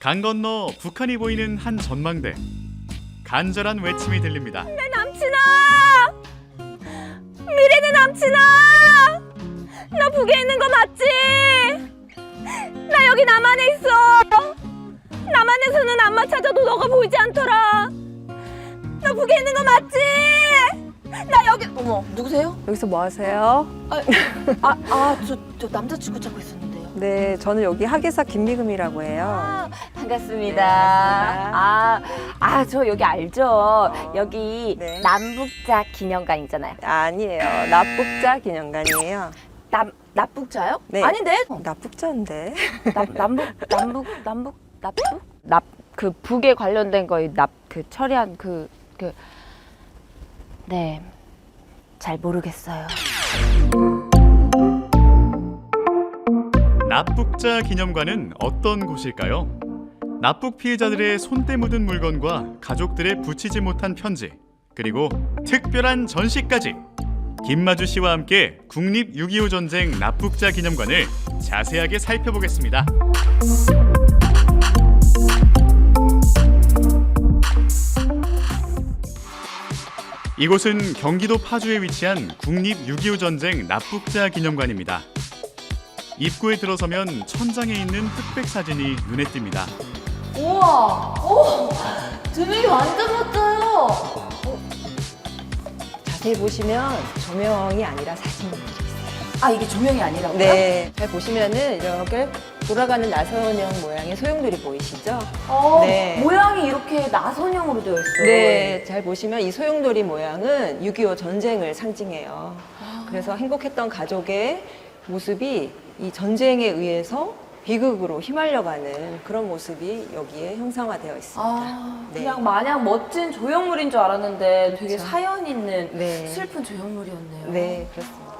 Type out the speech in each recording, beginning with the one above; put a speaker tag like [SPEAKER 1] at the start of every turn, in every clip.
[SPEAKER 1] 강 건너 북한이 보이는 한 전망대. 간절한 외침이 들립니다.
[SPEAKER 2] 내 남친아! 미래는 남친아! 나 북에 있는 거 맞지? 나 여기 남한에 있어! 남한에서는 안마 찾아도 너가 보이지 않더라! 나 북에 있는 거 맞지? 나 여기 어머 누구세요?
[SPEAKER 3] 여기서 뭐 하세요?
[SPEAKER 2] 아아저 저 남자친구 찾고 있었는데요.
[SPEAKER 3] 네, 저는 여기 하계사 김미금이라고 해요.
[SPEAKER 2] 아, 반갑습니다.
[SPEAKER 3] 네, 반갑습니다.
[SPEAKER 2] 아, 아, 저 여기 알죠? 여기
[SPEAKER 3] 네.
[SPEAKER 2] 남북자 기념관이잖아요.
[SPEAKER 3] 아니에요. 납북자 기념관이에요.
[SPEAKER 2] 남, 남북자요?
[SPEAKER 3] 네.
[SPEAKER 2] 아닌데?
[SPEAKER 3] 납북자인데.
[SPEAKER 2] 남, 남북, 남북, 남북, 납북? 납, 그 북에 관련된 거에 납, 그 처리한 그, 그, 네. 잘 모르겠어요.
[SPEAKER 1] 납북자 기념관은 어떤 곳일까요? 납북 피해자들의 손때 묻은 물건과 가족들의 붙이지 못한 편지, 그리고 특별한 전시까지. 김마주 씨와 함께 국립 6.25 전쟁 납북자 기념관을 자세하게 살펴보겠습니다. 이곳은 경기도 파주에 위치한 국립 6.25 전쟁 납북자 기념관입니다. 입구에 들어서면 천장에 있는 흑백 사진이 눈에 띕니다.
[SPEAKER 2] 우와! 오! 조명이 완전 멋져요!
[SPEAKER 3] 자세히 보시면 조명이 아니라 있어요.
[SPEAKER 2] 아, 이게 조명이 아니라고요?
[SPEAKER 3] 네, 잘 보시면은 이렇게 돌아가는 나선형 모양의 소용돌이 보이시죠?
[SPEAKER 2] 어,
[SPEAKER 3] 네.
[SPEAKER 2] 모양이 이렇게 나선형으로 되어 있어요.
[SPEAKER 3] 네, 잘 보시면 이 소용돌이 모양은 6.25 전쟁을 상징해요. 그래서 행복했던 가족의 모습이 이 전쟁에 의해서 비극으로 휘말려가는 그런 모습이 여기에 형상화되어 있습니다.
[SPEAKER 2] 아,
[SPEAKER 3] 네.
[SPEAKER 2] 그냥 마냥 멋진 조형물인 줄 알았는데 되게
[SPEAKER 3] 그렇죠.
[SPEAKER 2] 사연 있는
[SPEAKER 3] 네.
[SPEAKER 2] 슬픈 조형물이었네요.
[SPEAKER 3] 네, 그렇습니다.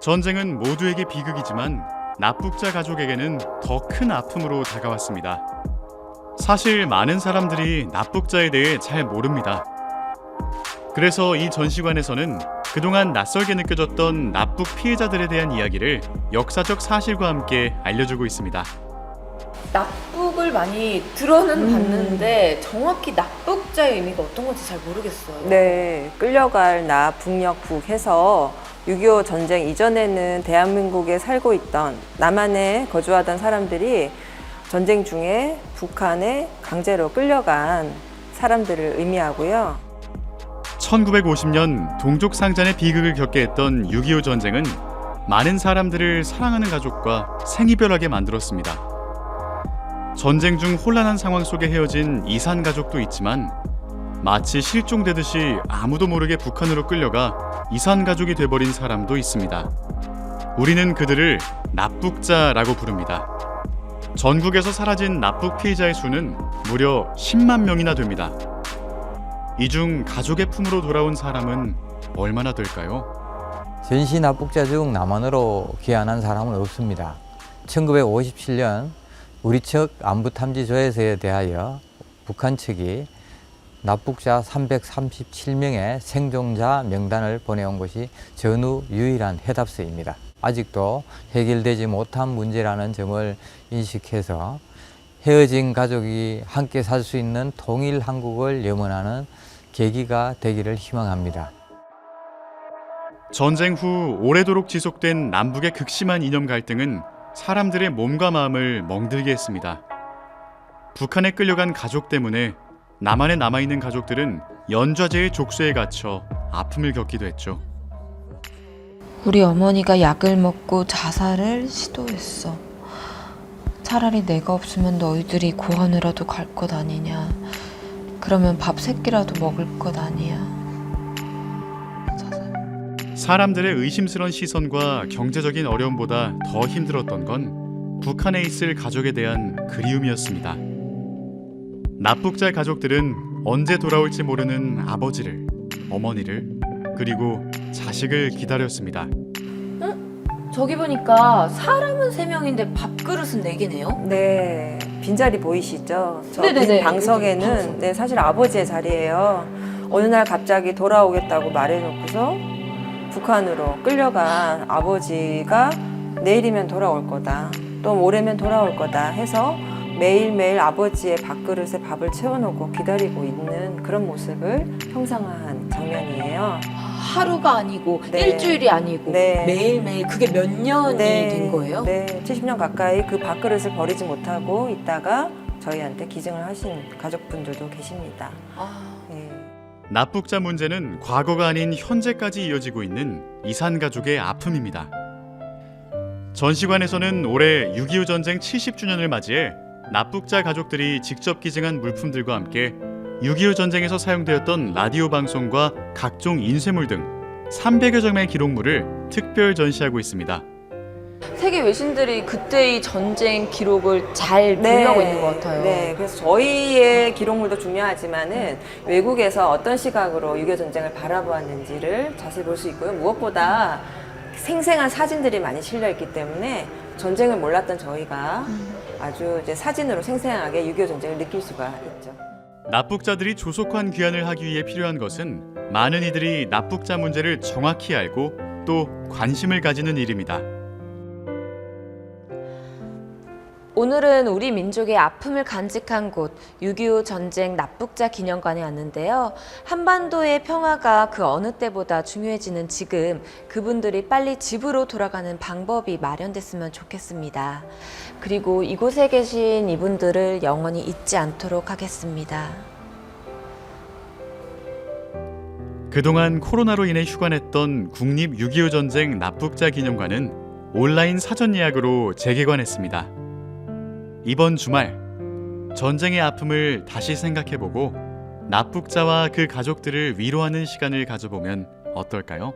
[SPEAKER 1] 전쟁은 모두에게 비극이지만 납북자 가족에게는 더 큰 아픔으로 다가왔습니다. 사실 많은 사람들이 납북자에 대해 잘 모릅니다. 그래서 이 전시관에서는 그동안 낯설게 느껴졌던 납북 피해자들에 대한 이야기를 역사적 사실과 함께 알려주고 있습니다.
[SPEAKER 2] 납북을 많이 들어는
[SPEAKER 3] 음.
[SPEAKER 2] 봤는데 정확히 납북자의 의미가 어떤 건지 잘 모르겠어요.
[SPEAKER 3] 네, 끌려갈 나 북녘 북 해서 6.25 전쟁 이전에는 대한민국에 살고 있던 남한에 거주하던 사람들이 전쟁 중에 북한에 강제로 끌려간 사람들을 의미하고요.
[SPEAKER 1] 1950년 동족 상잔의 비극을 겪게 했던 6.25 전쟁은 많은 사람들을 사랑하는 가족과 생이별하게 만들었습니다. 전쟁 중 혼란한 상황 속에 헤어진 이산 가족도 있지만 마치 실종되듯이 아무도 모르게 북한으로 끌려가 이산 가족이 돼버린 사람도 있습니다. 우리는 그들을 납북자라고 부릅니다. 전국에서 사라진 납북 피해자의 수는 무려 10만 명이나 됩니다. 이 중 가족의 품으로 돌아온 사람은 얼마나 될까요?
[SPEAKER 4] 전시 납북자 중 남한으로 귀환한 사람은 없습니다. 1957년 우리 측 안부 탐지 조회서에 대하여 북한 측이 납북자 337명의 생존자 명단을 보내온 것이 전후 유일한 해답서입니다. 아직도 해결되지 못한 문제라는 점을 인식해서 헤어진 가족이 함께 살 수 있는 통일 한국을 염원하는 계기가 되기를 희망합니다.
[SPEAKER 1] 전쟁 후 오래도록 지속된 남북의 극심한 이념 갈등은 사람들의 몸과 마음을 멍들게 했습니다. 북한에 끌려간 가족 때문에 남한에 남아있는 가족들은 연좌제의 족쇄에 갇혀 아픔을 겪기도 했죠.
[SPEAKER 5] 우리 어머니가 약을 먹고 자살을 시도했어. 차라리 내가 없으면 너희들이 고아느라도 갈 것 아니냐. 그러면 밥 새끼라도 먹을 것 아니야.
[SPEAKER 1] 사람들의 의심스런 시선과 경제적인 어려움보다 더 힘들었던 건 북한에 있을 가족에 대한 그리움이었습니다. 납북자 가족들은 언제 돌아올지 모르는 아버지를, 어머니를, 그리고 자식을 기다렸습니다.
[SPEAKER 2] 저기 보니까 사람은 세명인데 밥그릇은 네개네요
[SPEAKER 3] 네, 빈자리 보이시죠? 저
[SPEAKER 2] 네네네.
[SPEAKER 3] 빈 방석에는. 네, 사실 아버지의 자리예요. 어느 날 갑자기 돌아오겠다고 말해놓고서 북한으로 끌려간 아버지가 내일이면 돌아올 거다. 또 모레면 돌아올 거다 해서 매일매일 아버지의 밥그릇에 밥을 채워놓고 기다리고 있는 그런 모습을 형상화한 장면이에요.
[SPEAKER 5] 하루가 아니고
[SPEAKER 3] 네.
[SPEAKER 5] 일주일이 아니고
[SPEAKER 3] 네.
[SPEAKER 5] 매일매일 그게 몇 년이 된 거예요?
[SPEAKER 3] 네, 70년 가까이 그 밥그릇을 버리지 못하고 있다가 저희한테 기증을 하신 가족분들도 계십니다.
[SPEAKER 5] 아,
[SPEAKER 3] 예.
[SPEAKER 1] 납북자 문제는 과거가 아닌 현재까지 이어지고 있는 이산 가족의 아픔입니다. 전시관에서는 올해 6.25 전쟁 70주년을 맞이해 납북자 가족들이 직접 기증한 물품들과 함께 6.25 전쟁에서 사용되었던 라디오 방송과 각종 인쇄물 등 300여 점의 기록물을 특별 전시하고 있습니다.
[SPEAKER 2] 세계 외신들이 그때의 전쟁 기록을 잘 분류하고 있는 것 같아요.
[SPEAKER 3] 네, 그래서 저희의 기록물도 중요하지만은 외국에서 어떤 시각으로 6.25 전쟁을 바라보았는지를 자세히 볼 수 있고요. 무엇보다 생생한 사진들이 많이 실려 있기 때문에 전쟁을 몰랐던 저희가 아주 이제 사진으로 생생하게 6.25 전쟁을 느낄 수가 있죠.
[SPEAKER 1] 납북자들이 조속한 귀환을 하기 위해 필요한 것은 많은 이들이 납북자 문제를 정확히 알고 또 관심을 가지는 일입니다.
[SPEAKER 2] 오늘은 우리 민족의 아픔을 간직한 곳 6.25 전쟁 납북자 기념관에 왔는데요. 한반도의 평화가 그 어느 때보다 중요해지는 지금 그분들이 빨리 집으로 돌아가는 방법이 마련됐으면 좋겠습니다. 그리고 이곳에 계신 이분들을 영원히 잊지 않도록 하겠습니다.
[SPEAKER 1] 그동안 코로나로 인해 휴관했던 국립 6.25 전쟁 납북자 기념관은 온라인 사전 예약으로 재개관했습니다. 이번 주말 전쟁의 아픔을 다시 생각해보고 납북자와 그 가족들을 위로하는 시간을 가져보면 어떨까요?